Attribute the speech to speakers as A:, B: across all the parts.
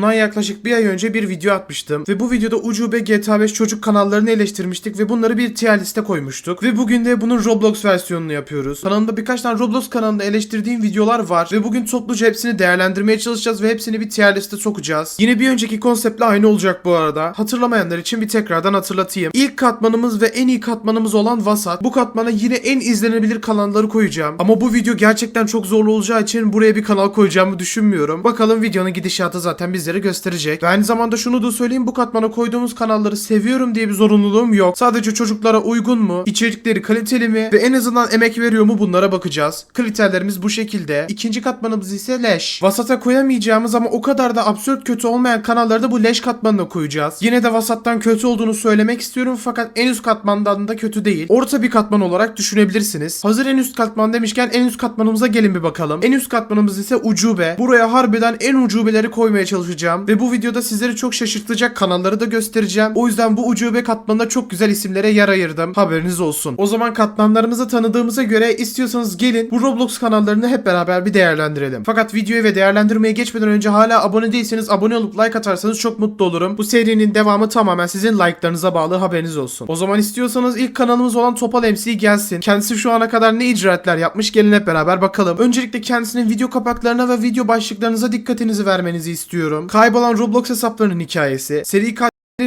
A: Bundan yaklaşık bir ay önce bir video atmıştım ve bu videoda ucube GTA 5 çocuk kanallarını eleştirmiştik ve bunları bir tier liste koymuştuk. Ve bugün de bunun Roblox versiyonunu yapıyoruz. Kanalımda birkaç tane Roblox kanalında eleştirdiğim videolar var ve bugün topluca hepsini değerlendirmeye çalışacağız ve hepsini bir tier liste sokacağız. Yine bir önceki konseptle aynı olacak bu arada. Hatırlamayanlar için bir tekrardan hatırlatayım. İlk katmanımız ve en iyi katmanımız olan Vasat. Bu katmana yine en izlenebilir kanalları koyacağım. Ama bu video gerçekten çok zorlu olacağı için buraya bir kanal koyacağımı düşünmüyorum. Bakalım videonun gidişatı zaten bizlere gösterecek. Ve aynı zamanda şunu da söyleyeyim bu katmana koyduğumuz kanalları seviyorum diye bir zorunluluğum yok. Sadece çocuklara uygun mu? İçerikleri kaliteli mi? Ve en azından emek veriyor mu bunlara bakacağız. Kriterlerimiz bu şekilde. İkinci katmanımız ise leş. Vasata koyamayacağımız ama o kadar da absürt kötü olmayan kanalları da bu leş katmanına koyacağız. Yine de vasattan kötü olduğunu söylemek istiyorum fakat en üst katmandan da kötü değil. Orta bir katman olarak düşünebilirsiniz. Hazır en üst katman demişken en üst katmanımıza gelin bir bakalım. En üst katmanımız ise ucube. Buraya harbiden en ucubeleri koymaya çalışacağım. Ve bu videoda sizleri çok şaşırtacak kanalları da göstereceğim. O yüzden bu ucube katmanına çok güzel isimlere yer ayırdım. Haberiniz olsun. O zaman katmanlarımızı tanıdığımıza göre istiyorsanız gelin bu Roblox kanallarını hep beraber bir değerlendirelim. Fakat videoyu ve değerlendirmeye geçmeden önce hala abone değilseniz abone olup like atarsanız çok mutlu olurum. Bu serinin devamı tamamen sizin like'larınıza bağlı haberiniz olsun. O zaman istiyorsanız ilk kanalımız olan Topal MC gelsin. Kendisi şu ana kadar ne icraatler yapmış gelin hep beraber bakalım. Öncelikle kendisinin video kapaklarına ve video başlıklarınıza dikkatinizi vermenizi istiyorum. Kaybolan Roblox hesaplarının hikayesi, seri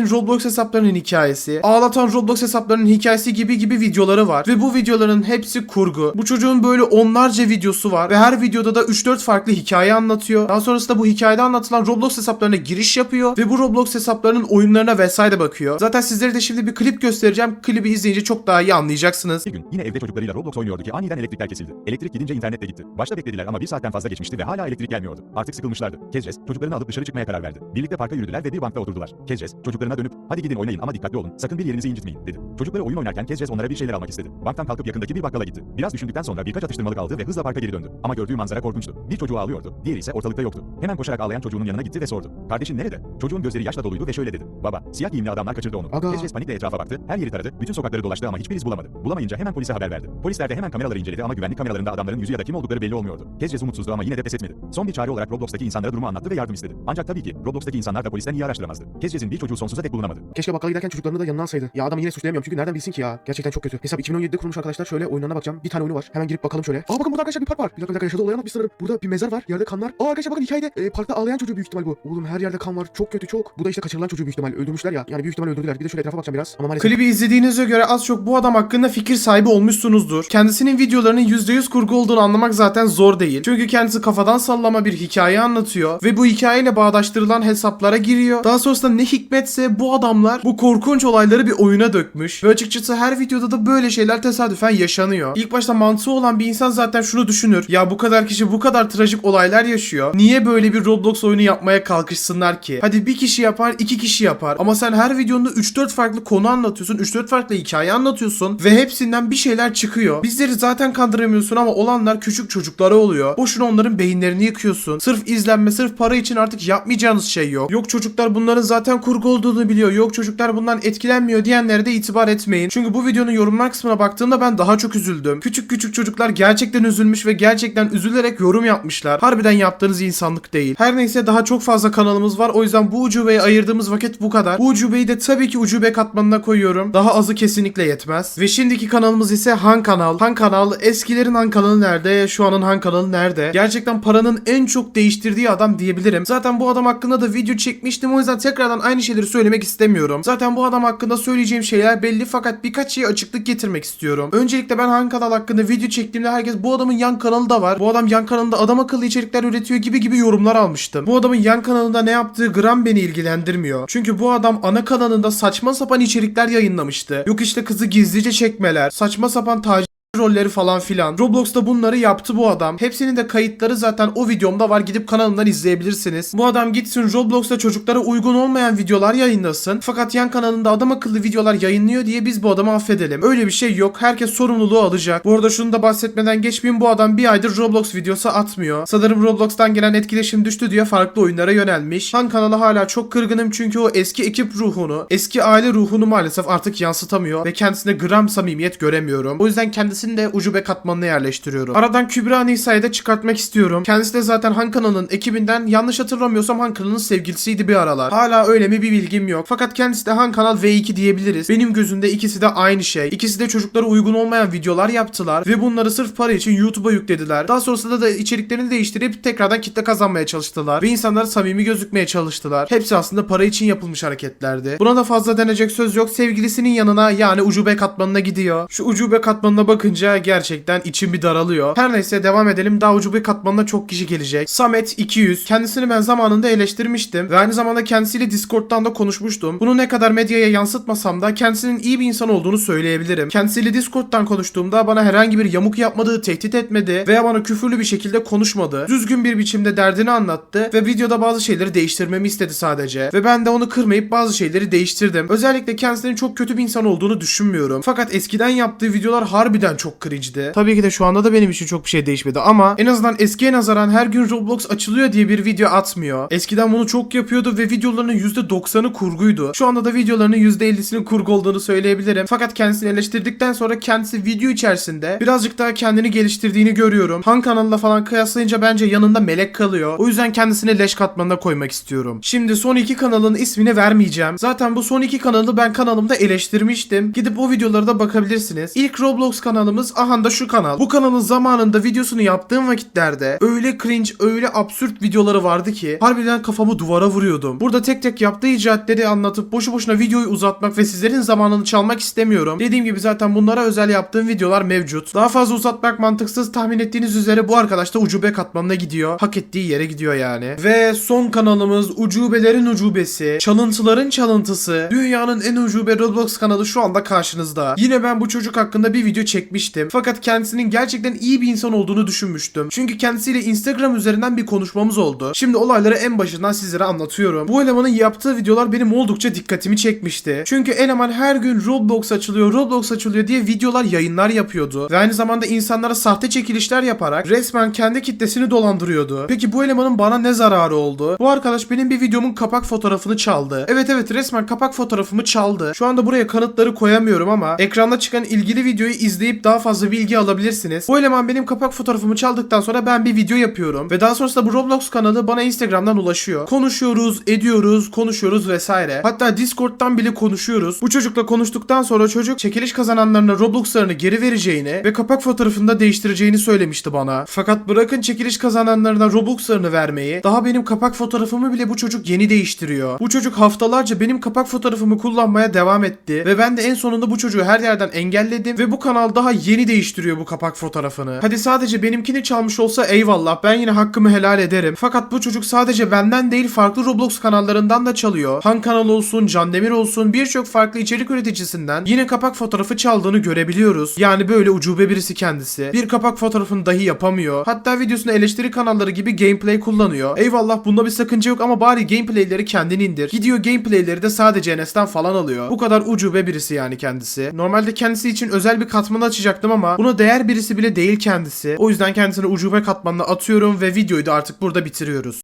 A: Roblox hesaplarının hikayesi, ağlatan Roblox hesaplarının hikayesi gibi gibi videoları var. Ve bu videoların hepsi kurgu. Bu çocuğun böyle onlarca videosu var ve her videoda da 3-4 farklı hikaye anlatıyor. Daha sonrasında bu hikayede anlatılan Roblox hesaplarına giriş yapıyor ve bu Roblox hesaplarının oyunlarına vesaire bakıyor. Zaten sizlere de şimdi bir klip göstereceğim. Klibi izleyince çok daha iyi anlayacaksınız.
B: Bir gün yine evde çocuklarıyla Roblox oynuyordu ki aniden elektrikler kesildi. Elektrik gidince internet de gitti. Başta beklediler ama bir saatten fazla geçmişti ve hala elektrik gelmiyordu. Artık sıkılmışlardı. Kezres çocuklarını alıp dışarı çıkmaya karar verdi. Birlikte parka yürüdüler ve bir bankta oturdular. Kezres çocuklarına dönüp hadi gidin oynayın ama dikkatli olun. Sakın bir yerinizi incitmeyin dedi. Çocukları oyun oynarken Kezres onlara bir şeyler almak istedi. Banktan kalkıp yakındaki bir bakkala gitti. Biraz düşündükten sonra birkaç atıştırmalık aldı ve hızla parka geri döndü. Ama gördüğü manzara korkunçtu. Bir çocuğu ağlıyordu. Diğeri ise ortalıkta yoktu. Hemen koşarak ağlayan çocuğunun yanına gitti ve sordu. Kardeşin nerede? Çocuğun gözleri yaşla doluydu ve şöyle dedi. Baba, siyah giyimli adamlar kaçırdı onu.
A: Aga.
B: Kezres panikle etrafa baktı. Her yeri taradı. Bütün sokakları dolaştı ama hiçbir iz bulamadı. Bulamayınca hemen polise haber verdi. Polisler de hemen kameraları inceledi ama güvenlik kameralarında adamların yüzü ya da kim oldukları belli olmuyordu. Kezres umutsuzdu ama yine de pes etmedi. Son bir çare olarak Roblox'taki insanlara durumu anlattı ve yardım istedi. Ancak tabii ki Roblox'taki insanlar da polisten iyi araştıramazdı. Kezres'in bir çocuğu sonsuza dek bulunamadı.
C: Keşke bakkala giderken çocuklarını da yanına alsaydı. Ya adamı yine suçlayamıyorum çünkü nereden bilsin ki ya. Gerçekten çok kötü. Hesap 2017'de kurulmuş arkadaşlar. Şöyle oyunlarına bakacağım. Bir tane oyunu var. Hemen girip bakalım şöyle. Aa bakın burada arkadaşlar bir park var. Bir dakika bir dakika yaşadığı olayı anlatmış sanırım. Burada bir mezar var. Yerde kanlar. Aa arkadaşlar bakın hikayede e, parkta ağlayan çocuğu büyük ihtimal bu. Oğlum her yerde kan var. Çok kötü çok. Bu da işte kaçırılan çocuğu büyük ihtimal. Öldürmüşler ya. Yani büyük ihtimal öldürdüler. Bir de şöyle etrafa bakacağım biraz. Ama maalesef.
A: Klibi izlediğinize göre az çok bu adam hakkında fikir sahibi olmuşsunuzdur. Kendisinin videolarının %100 kurgu olduğunu anlamak zaten zor değil. Çünkü kendisi kafadan sallama bir hikaye anlatıyor ve bu hikayeyle bağdaştırılan hesaplara giriyor. Daha sonrasında ne hikmetse bu adamlar bu korkunç olayları bir oyuna dökmüş. Ve açıkçası her videoda da böyle şeyler tesadüfen yaşanıyor. İlk başta mantığı olan bir insan zaten şunu düşünür. Ya bu kadar kişi bu kadar trajik olaylar yaşıyor. Niye böyle bir Roblox oyunu yapmaya kalkışsınlar ki? Hadi bir kişi yapar, iki kişi yapar. Ama sen her videonda 3-4 farklı konu anlatıyorsun, 3-4 farklı hikaye anlatıyorsun ve hepsinden bir şeyler çıkıyor. Bizleri zaten kandıramıyorsun ama olanlar küçük çocuklara oluyor. Boşuna onların beyinlerini yıkıyorsun. Sırf izlenme, sırf para için artık yapmayacağınız şey yok. Yok çocuklar bunların zaten kurgu olduğunu biliyor. Yok çocuklar bundan etkilenmiyor diyenlere de itibar etmeyin. Çünkü bu videonun yorumlar kısmına baktığımda ben daha çok üzüldüm. Küçük küçük çocuklar gerçekten üzülmüş ve gerçekten üzülerek yorum yapmışlar. Harbiden yaptığınız insanlık değil. Her neyse daha çok fazla kanalımız var. O yüzden bu ucubeye ayırdığımız vakit bu kadar. Bu ucubeyi de tabii ki ucube katmanına koyuyorum. Daha azı kesinlikle yetmez. Ve şimdiki kanalımız ise Han Kanal. Han Kanal eskilerin Han Kanalı nerede? Şu anın Han Kanalı nerede? Gerçekten paranın en çok değiştirdiği adam diyebilirim. Zaten bu adam hakkında da video çekmiştim. O yüzden tekrardan aynı şeyleri söylemek istemiyorum. Zaten bu adam hakkında söyleyeceğim şeyler belli fakat birkaç şeye açıklık getirmek istiyorum. Öncelikle ben Han Kanal hakkında video çektiğimde herkes bu adamın yan kanalı da var. Bu adam yan kanalında adam akıllı içerikler üretiyor gibi gibi yorumlar almıştım. Bu adamın yan kanalında ne yaptığı gram beni ilgilendirmiyor. Çünkü bu adam ana kanalında saçma sapan içerikler yayınlamıştı. Yok işte kızı gizlice çekmeler, saçma sapan taciz rolleri falan filan. Roblox'ta bunları yaptı bu adam. Hepsinin de kayıtları zaten o videomda var. Gidip kanalımdan izleyebilirsiniz. Bu adam gitsin Roblox'ta çocuklara uygun olmayan videolar yayınlasın. Fakat yan kanalında adam akıllı videolar yayınlıyor diye biz bu adamı affedelim. Öyle bir şey yok. Herkes sorumluluğu alacak. Bu arada şunu da bahsetmeden geçmeyeyim. Bu adam bir aydır Roblox videosu atmıyor. Sanırım Roblox'tan gelen etkileşim düştü diye farklı oyunlara yönelmiş. Han kanalı hala çok kırgınım çünkü o eski ekip ruhunu, eski aile ruhunu maalesef artık yansıtamıyor ve kendisine gram samimiyet göremiyorum. O yüzden kendisi kendisini de ucube katmanına yerleştiriyorum. Aradan Kübra Nisa'yı da çıkartmak istiyorum. Kendisi de zaten Han kanalının ekibinden yanlış hatırlamıyorsam Han kanalının sevgilisiydi bir aralar. Hala öyle mi bir bilgim yok. Fakat kendisi de Han kanal V2 diyebiliriz. Benim gözümde ikisi de aynı şey. İkisi de çocuklara uygun olmayan videolar yaptılar ve bunları sırf para için YouTube'a yüklediler. Daha sonrasında da içeriklerini değiştirip tekrardan kitle kazanmaya çalıştılar ve insanlara samimi gözükmeye çalıştılar. Hepsi aslında para için yapılmış hareketlerdi. Buna da fazla denecek söz yok. Sevgilisinin yanına yani ucube katmanına gidiyor. Şu ucube katmanına bakınca gerçekten içim bir daralıyor. Her neyse devam edelim. Daha ucube katmanına çok kişi gelecek. Samet 200. Kendisini ben zamanında eleştirmiştim ve aynı zamanda kendisiyle Discord'dan da konuşmuştum. Bunu ne kadar medyaya yansıtmasam da kendisinin iyi bir insan olduğunu söyleyebilirim. Kendisiyle Discord'dan konuştuğumda bana herhangi bir yamuk yapmadığı, tehdit etmedi veya bana küfürlü bir şekilde konuşmadı. Düzgün bir biçimde derdini anlattı ve videoda bazı şeyleri değiştirmemi istedi sadece. Ve ben de onu kırmayıp bazı şeyleri değiştirdim. Özellikle kendisinin çok kötü bir insan olduğunu düşünmüyorum. Fakat eskiden yaptığı videolar harbiden çok cringe'di. Tabii ki de şu anda da benim için çok bir şey değişmedi ama en azından eskiye nazaran her gün Roblox açılıyor diye bir video atmıyor. Eskiden bunu çok yapıyordu ve videolarının %90'ı kurguydu. Şu anda da videolarının %50'sinin kurgu olduğunu söyleyebilirim. Fakat kendisini eleştirdikten sonra kendisi video içerisinde birazcık daha kendini geliştirdiğini görüyorum. Han kanalıyla falan kıyaslayınca bence yanında melek kalıyor. O yüzden kendisini leş katmanına koymak istiyorum. Şimdi son iki kanalın ismini vermeyeceğim. Zaten bu son iki kanalı ben kanalımda eleştirmiştim. Gidip o videolara da bakabilirsiniz. İlk Roblox kanalımız aha da şu kanal. Bu kanalın zamanında videosunu yaptığım vakitlerde öyle cringe, öyle absürt videoları vardı ki harbiden kafamı duvara vuruyordum. Burada tek tek yaptığı icraatleri anlatıp boşu boşuna videoyu uzatmak ve sizlerin zamanını çalmak istemiyorum. Dediğim gibi zaten bunlara özel yaptığım videolar mevcut. Daha fazla uzatmak mantıksız tahmin ettiğiniz üzere bu arkadaş da ucube katmanına gidiyor. Hak ettiği yere gidiyor yani. Ve son kanalımız ucubelerin ucubesi, çalıntıların çalıntısı, dünyanın en ucube Roblox kanalı şu anda karşınızda. Yine ben bu çocuk hakkında bir video çekmiştim. Fakat kendisinin gerçekten iyi bir insan olduğunu düşünmüştüm. Çünkü kendisiyle Instagram üzerinden bir konuşmamız oldu. Şimdi olayları en başından sizlere anlatıyorum. Bu elemanın yaptığı videolar benim oldukça dikkatimi çekmişti. Çünkü eleman her gün Roblox açılıyor, Roblox açılıyor diye videolar, yayınlar yapıyordu. Ve aynı zamanda insanlara sahte çekilişler yaparak resmen kendi kitlesini dolandırıyordu. Peki bu elemanın bana ne zararı oldu? Bu arkadaş benim bir videomun kapak fotoğrafını çaldı. Evet evet resmen kapak fotoğrafımı çaldı. Şu anda buraya kanıtları koyamıyorum ama ekranda çıkan ilgili videoyu izleyip daha fazla bilgi alabilirsiniz. Bu eleman benim kapak fotoğrafımı çaldıktan sonra ben bir video yapıyorum ve daha sonrasında bu Roblox kanalı bana Instagram'dan ulaşıyor. Konuşuyoruz, ediyoruz, konuşuyoruz vesaire. Hatta Discord'dan bile konuşuyoruz. Bu çocukla konuştuktan sonra çocuk çekiliş kazananlarına Roblox'larını geri vereceğini ve kapak fotoğrafını da değiştireceğini söylemişti bana. Fakat bırakın çekiliş kazananlarına Robux'larını vermeyi, daha benim kapak fotoğrafımı bile bu çocuk yeni değiştiriyor. Bu çocuk haftalarca benim kapak fotoğrafımı kullanmaya devam etti ve ben de en sonunda bu çocuğu her yerden engelledim ve bu kanal daha yeni değiştiriyor bu kapak fotoğrafını. Hadi sadece benimkini çalmış olsa eyvallah ben yine hakkımı helal ederim. Fakat bu çocuk sadece benden değil farklı Roblox kanallarından da çalıyor. Han kanal olsun, Can Demir olsun birçok farklı içerik üreticisinden yine kapak fotoğrafı çaldığını görebiliyoruz. Yani böyle ucube birisi kendisi. Bir kapak fotoğrafını dahi yapamıyor. Hatta videosunu eleştiri kanalları gibi gameplay kullanıyor. Eyvallah bunda bir sakınca yok ama bari gameplayleri kendin indir. Gidiyor gameplayleri de sadece Enes'ten falan alıyor. Bu kadar ucube birisi yani kendisi. Normalde kendisi için özel bir katman açacaktım ama buna değer birisi bile değil kendisi. O yüzden kendisini ucube katmanına atıyorum ve videoyu da artık burada bitiriyoruz.